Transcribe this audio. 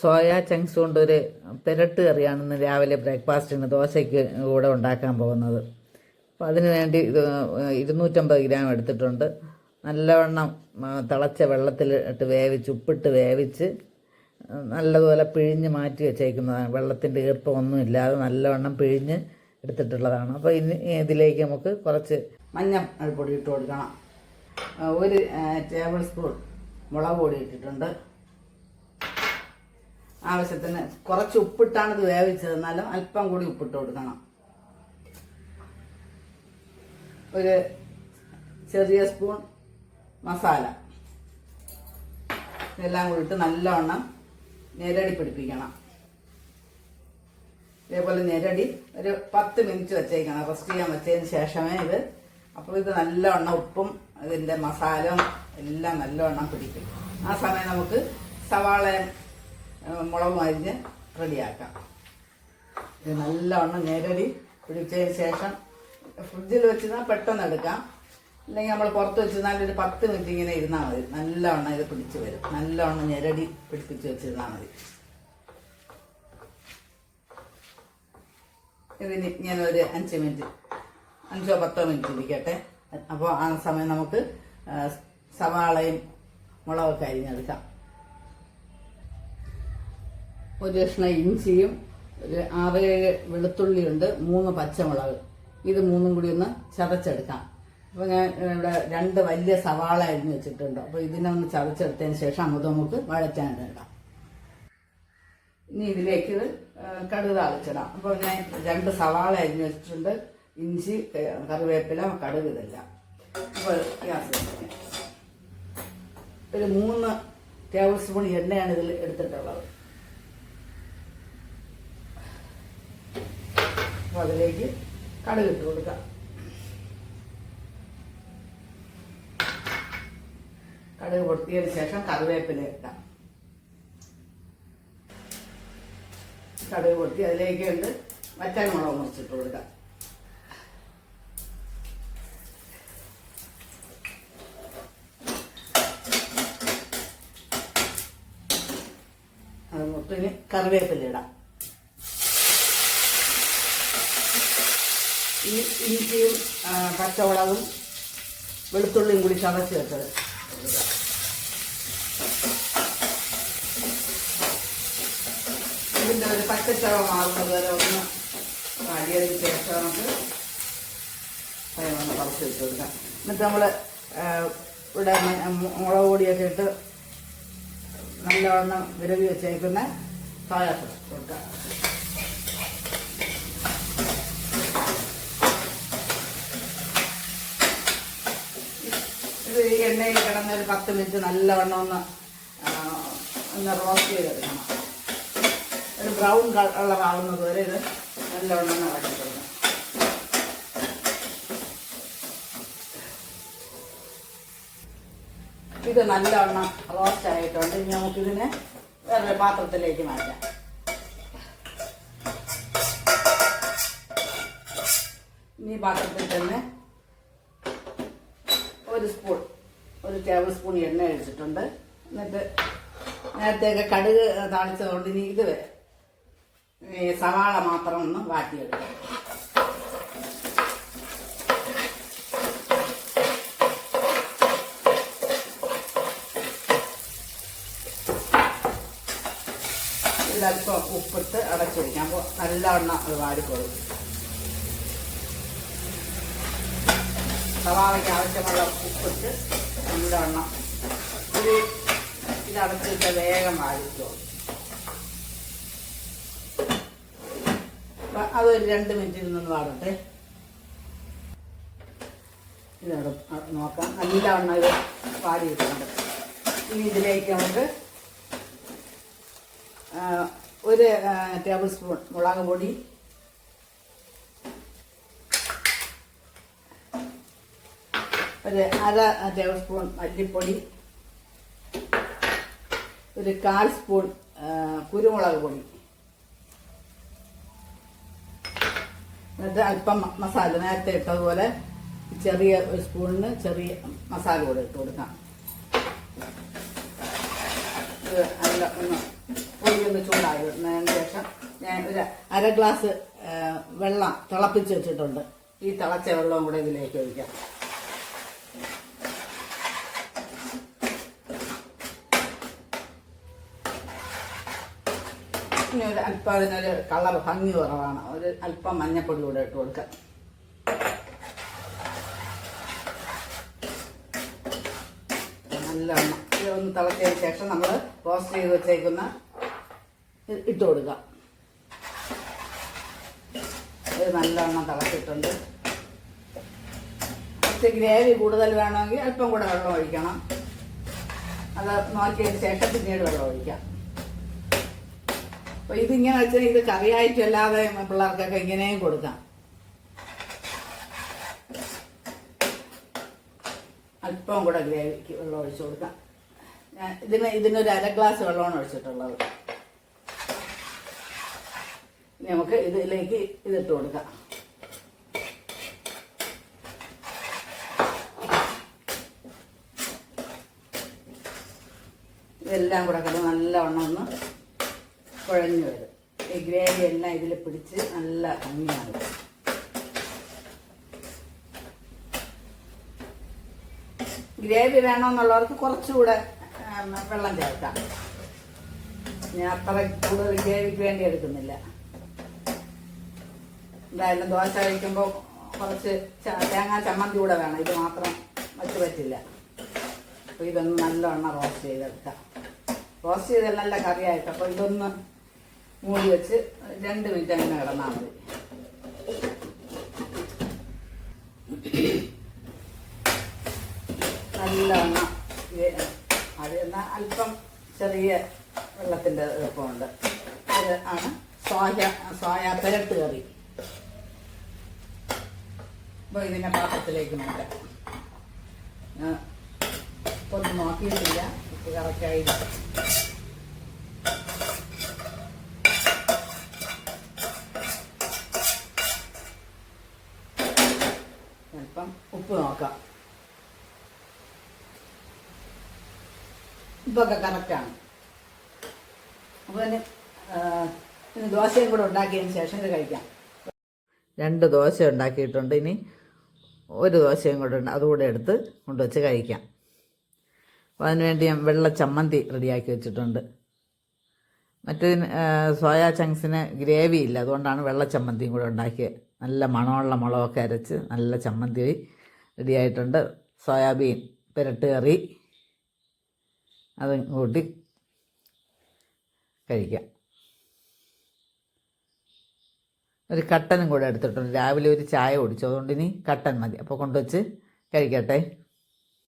Soya chunks കൊണ്ടൊരു പെരട്ട് കറിയാണ് ഇന്ന് രാവിലെ ബ്രേക്ക്ഫാസ്റ്റിന് ദോശയ്ക്ക് കൂടെ ഉണ്ടാക്കാൻ പോകുന്നത്. അപ്പോൾ അതിന് വേണ്ടി ഇത് ഇരുന്നൂറ്റമ്പത് ഗ്രാം എടുത്തിട്ടുണ്ട്. നല്ലവണ്ണം തിളച്ച വെള്ളത്തിൽ ഇട്ട് വേവിച്ച് ഉപ്പിട്ട് വേവിച്ച് നല്ലതുപോലെ പിഴിഞ്ഞ് മാറ്റി വെച്ചേക്കുന്നതാണ്. വെള്ളത്തിന്റെ ഈർപ്പമൊന്നും ഇല്ലാതെ നല്ലവണ്ണം പിഴിഞ്ഞ് എടുത്തിട്ടുള്ളതാണ്. അപ്പോൾ ഇനി ഇതിലേക്ക് നമുക്ക് കുറച്ച് മഞ്ഞൾപ്പൊടി ഇട്ട് കൊടുക്കണം. ഒരു ടേബിൾ സ്പൂൺ മുളക് പൊടി ഇട്ടിട്ടുണ്ട്. ആവശ്യത്തിന് കുറച്ച് ഉപ്പിട്ടാണ് ഇത് വേവിച്ചത്. എന്നാലും അല്പം കൂടി ഉപ്പിട്ട് കൊടുക്കണം. ഒരു ചെറിയ സ്പൂൺ മസാല. ഇതെല്ലാം കൂടി ഇട്ട് നല്ലവണ്ണം ഞെരടി പിടിപ്പിക്കണം. ഇതേപോലെ ഞെരടി ഒരു പത്ത് മിനിറ്റ് വെച്ചേക്കണം. റെസ്റ്റ് ചെയ്യാൻ വെച്ചതിന് ശേഷമേ ഇത് അപ്പോൾ ഇത് നല്ലവണ്ണം ഉപ്പും ഇതിന്റെ മസാലയും എല്ലാം നല്ലവണ്ണം പിടിക്കും. ആ സമയം നമുക്ക് സവാളയും മുളകും അരിഞ്ഞ് റെഡിയാക്കാം. ഇത് നല്ലവണ്ണം നേരടി പിടിച്ചതിന് ശേഷം ഫ്രിഡ്ജിൽ വെച്ചിരുന്നാൽ പെട്ടെന്ന് എടുക്കാം. അല്ലെങ്കിൽ നമ്മൾ പുറത്ത് വെച്ചിരുന്നാൽ ഒരു പത്ത് മിനിറ്റ് ഇങ്ങനെ ഇരുന്നാൽ മതി. നല്ലവണ്ണം ഇത് പിടിച്ച് വരും. നല്ലവണ്ണം ഞെരടി പിടിപ്പിച്ച് വെച്ചിരുന്നാൽ മതി. ഇതിന് ഞാൻ ഒരു അഞ്ച് മിനിറ്റ് അഞ്ചോ പത്തോ മിനിറ്റ് ഇരിക്കട്ടെ. അപ്പോൾ ആ സമയം നമുക്ക് സവാളയും മുളകൊക്കെ അരിഞ്ഞെടുക്കാം. ഒരു കഷ്ണം ഇഞ്ചിയും ഒരു ആറേഴ് വെളുത്തുള്ളിയുണ്ട് മൂന്ന് പച്ചമുളക്. ഇത് മൂന്നും കൂടി ഒന്ന് ചതച്ചെടുക്കാം. അപ്പോൾ ഞാൻ ഇവിടെ രണ്ട് വലിയ സവാള അരിഞ്ഞ് വെച്ചിട്ടുണ്ട്. അപ്പോൾ ഇതിനെ ഒന്ന് ചതച്ചെടുത്തതിന് ശേഷം അങ്ങോട്ട് നമുക്ക് വഴറ്റാനിടാം ഇനി ഇതിലേക്ക് ഇത്, കടുക് താളിച്ചിടാം. അപ്പോൾ ഞാൻ രണ്ട് സവാള അരിഞ്ഞ് വെച്ചിട്ടുണ്ട്. ഇഞ്ചി കറിവേപ്പില കടുക് ഇതെല്ലാം. അപ്പോൾ ഗ്യാസ്. ഒരു മൂന്ന് ടേബിൾ സ്പൂൺ എണ്ണയാണ് ഇതിൽ എടുത്തിട്ടുള്ളത്. അപ്പോൾ അതിലേക്ക് കടുക് ഇട്ട് കൊടുക്കാം. കടുക് പൊട്ടിയതിന് ശേഷം കറിവേപ്പില ഇട്ടാം കടുക് പൊട്ടി അതിലേക്ക് ഉണ്ട് മറ്റേ മുളക് മുറിച്ചിട്ട് കൊടുക്കാം. അത് കറിവേപ്പില ഇടാം. ഈ ഇഞ്ചിയും പച്ചമുളകും വെളുത്തുള്ളിയും കൂടി ചതച്ച് വെച്ചത്. ഇതിന്റെ ഒരു പച്ചച്ചവ മാറുന്നത് വരെ ഒന്ന് അടിയതിന് ശേഷം നമുക്ക് ഒന്ന് പറിച്ച് വെച്ച് കൊടുക്കാം. എന്നിട്ട് നമ്മൾ ഇവിടെ മുളക് പൊടിയൊക്കെ ഇട്ട് നല്ലവണ്ണം വിരവി വെച്ചേക്കുന്ന സോയ കൊടുക്കാം ഇത് ഈ എണ്ണയിൽ കിടന്ന ഒരു പത്ത് മിനിറ്റ് നല്ലവണ്ണം ഒന്ന് ഒന്ന് റോസ്റ്റ് ചെയ്തെടുക്കണം. ഒരു ബ്രൗൺ കളർ ആവുന്നത് വരെ ഇത് നല്ലവണ്ണം ഒന്ന് ഇളക്കി കൊടുക്കണം. ഇത് നല്ലവണ്ണം റോസ്റ്റ് ആയിട്ടുണ്ട്. ഇനി നമുക്കിതിനെ വേറെ പാത്രത്തിലേക്ക് മാറ്റാം. ഇനി പാത്രത്തിൽ തന്നെ ഒരു സ്പൂൺ ഒരു ടേബിൾ സ്പൂൺ എണ്ണ ഒഴിച്ചിട്ടുണ്ട്. എന്നിട്ട് നേരത്തെയൊക്കെ കടുക് താളിച്ചതുകൊണ്ട് ഇനി ഇത് സവാള മാത്രം ഒന്ന് വാട്ടിയെടുക്കാം. ഇതിലല്പം ഉപ്പിട്ട് അടച്ചു വയ്ക്കാം അപ്പോൾ നല്ലവണ്ണം അത് വാടിക്കൊള്ളും സവാളയ്ക്ക് ആവശ്യമുള്ള ഉപ്പിട്ട് നല്ലവണ്ണം ഒരു ഇത് അടച്ചിട്ട് വേഗം വാടിക്കോ അതൊരു രണ്ട് മിനിറ്റ് നിന്ന് വാടട്ടെ. ഇതവിടെ നോക്കാം. നല്ലവണ്ണം ഇത് വാടിയിട്ടുണ്ട് ഇനി ഇതിലേക്ക് നമുക്ക് ഒരു ടേബിൾ സ്പൂൺ മുളക് പൊടി ഒരു അര ടേബിൾ സ്പൂൺ മല്ലിപ്പൊടി ഒരു കാൽ സ്പൂൺ കുരുമുളക് പൊടി. എന്നിട്ട് അല്പം മസാല നേരത്തെ ഇട്ടതുപോലെ ചെറിയ ഒരു സ്പൂണിന് ചെറിയ മസാല കൂടെ ഇട്ട് കൊടുക്കാം. നല്ല ഒന്ന് പൊടി ഒന്ന് ചൂടായി വരുന്നതിന് ശേഷം ഞാൻ ഒരു അര ഗ്ലാസ് വെള്ളം തിളപ്പിച്ച് വെച്ചിട്ടുണ്ട്. ഈ തിളച്ച വെള്ളവും കൂടെ ഇതിലേക്ക് ഒഴിക്കാം. ഇനി ഒരു അല്പം അതിനൊരു കളർ ഭംഗി കുറവാണ്. ഒരു അല്പം മഞ്ഞപ്പൊടി കൂടെ ഇട്ട് കൊടുക്കാം. നല്ലവണ്ണം ഒന്ന് തിളച്ചതിന് ശേഷം നമ്മൾ റോസ്റ്റ് ചെയ്ത് വെച്ചേക്കുന്ന ഇട്ട് കൊടുക്കാം. ഇത് നല്ലവണ്ണം തിളച്ചിട്ടുണ്ട്. കുറച്ച് ഗ്രേവി കൂടുതൽ വേണമെങ്കിൽ അല്പം കൂടെ വെള്ളം ഒഴിക്കണം. അത് നോക്കിയതിന് ശേഷം പിന്നീട് വെള്ളം ഒഴിക്കാം. അപ്പൊ ഇതിങ്ങനെ വെച്ചാൽ ഇത് കറിയായിട്ടല്ലാതെ പിള്ളേർക്കൊക്കെ ഇങ്ങനെയും കൊടുക്കാം. അല്പം കൂടെ ഗ്രേവിക്ക് വെള്ളം ഒഴിച്ചു കൊടുക്കാം. ഇതിന് ഇതിനൊരു അര ഗ്ലാസ് വെള്ളമാണ് ഒഴിച്ചിട്ടുള്ളത്. നമുക്ക് ഇതിലേക്ക് ഇതിട്ട് കൊടുക്കാം. ഇതെല്ലാം കൂടെ കിടന്ന് നല്ലവണ്ണം ഒന്ന് കുഴഞ്ഞു വരും. ഈ ഗ്രേവി എല്ലാം ഇതിൽ പിടിച്ച് നല്ല ഭംഗിയാണ് ഗ്രേവി വേണമെന്നുള്ളവർക്ക് കുറച്ചുകൂടെ വെള്ളം ചേർക്കാം. ഞാൻ അത്ര കൂടുതൽ ഗ്രേവിക്ക് വേണ്ടി എടുക്കുന്നില്ല. എന്തായാലും ദോശ കഴിക്കുമ്പോൾ കുറച്ച് തേങ്ങാ ചമ്മന്തി കൂടെ വേണം. ഇത് മാത്രം വെച്ച് പറ്റില്ല. അപ്പോൾ ഇതൊന്ന് നല്ലവണ്ണം റോസ്റ്റ് ചെയ്തെടുക്കാം. റോസ്റ്റ് ചെയ്ത് നല്ല കറിയായിട്ട് അപ്പോൾ ഇതൊന്ന് മൂടി വെച്ച് രണ്ട് മിനിറ്റ് അങ്ങനെ കിടന്നാൽ മതി. നല്ലവണ്ണം അത് എന്നാൽ അല്പം ചെറിയ വെള്ളത്തിന്റെ എളുപ്പമുണ്ട്. അത് ആണ് സോയ സോയ പെരട്ട് കറി. അപ്പോൾ ഇതിനെ പാത്രത്തിലേക്ക് മാറ്റാം. ഒന്നും നോക്കിയിട്ടില്ല. ഉപ്പ് കറക്റ്റായില്ല അല്പം ഉപ്പ് നോക്കാം ഉപ്പൊക്കെ കറക്റ്റാണ് അപ്പോൾ ഇനി ദോശയും കൂടെ ഉണ്ടാക്കിയതിന് ശേഷം ഇത് കഴിക്കാം. രണ്ട് ദോശ ഉണ്ടാക്കിയിട്ടുണ്ട് ഇനി. ഒരു ദോശയും കൂടെ ഉണ്ട് അതുകൂടെ എടുത്ത് കൊണ്ടുവച്ച് കഴിക്കാം. അപ്പോൾ അതിനുവേണ്ടി ഞാൻ വെള്ള ചമ്മന്തി റെഡിയാക്കി വെച്ചിട്ടുണ്ട്. മറ്റേതിന് സോയാ ചങ്ക്സിന് ഗ്രേവി ഇല്ല അതുകൊണ്ടാണ് വെള്ള ചമ്മന്തിയും കൂടെ ഉണ്ടാക്കിയത് നല്ല മണമുള്ള മുളകൊക്കെ അരച്ച് നല്ല ചമ്മന്തി റെഡിയായിട്ടുണ്ട്. സോയാബീൻ പെരട്ട് കറി. അതും കഴിക്കാം. ഒരു കട്ടനും കൂടെ എടുത്തിട്ടുണ്ട്. രാവിലെ ഒരു ചായ കുടിച്ചു. അതുകൊണ്ട് ഇനി കട്ടൻ മതി. അപ്പോൾ കൊണ്ടുവച്ച് കഴിക്കട്ടെ.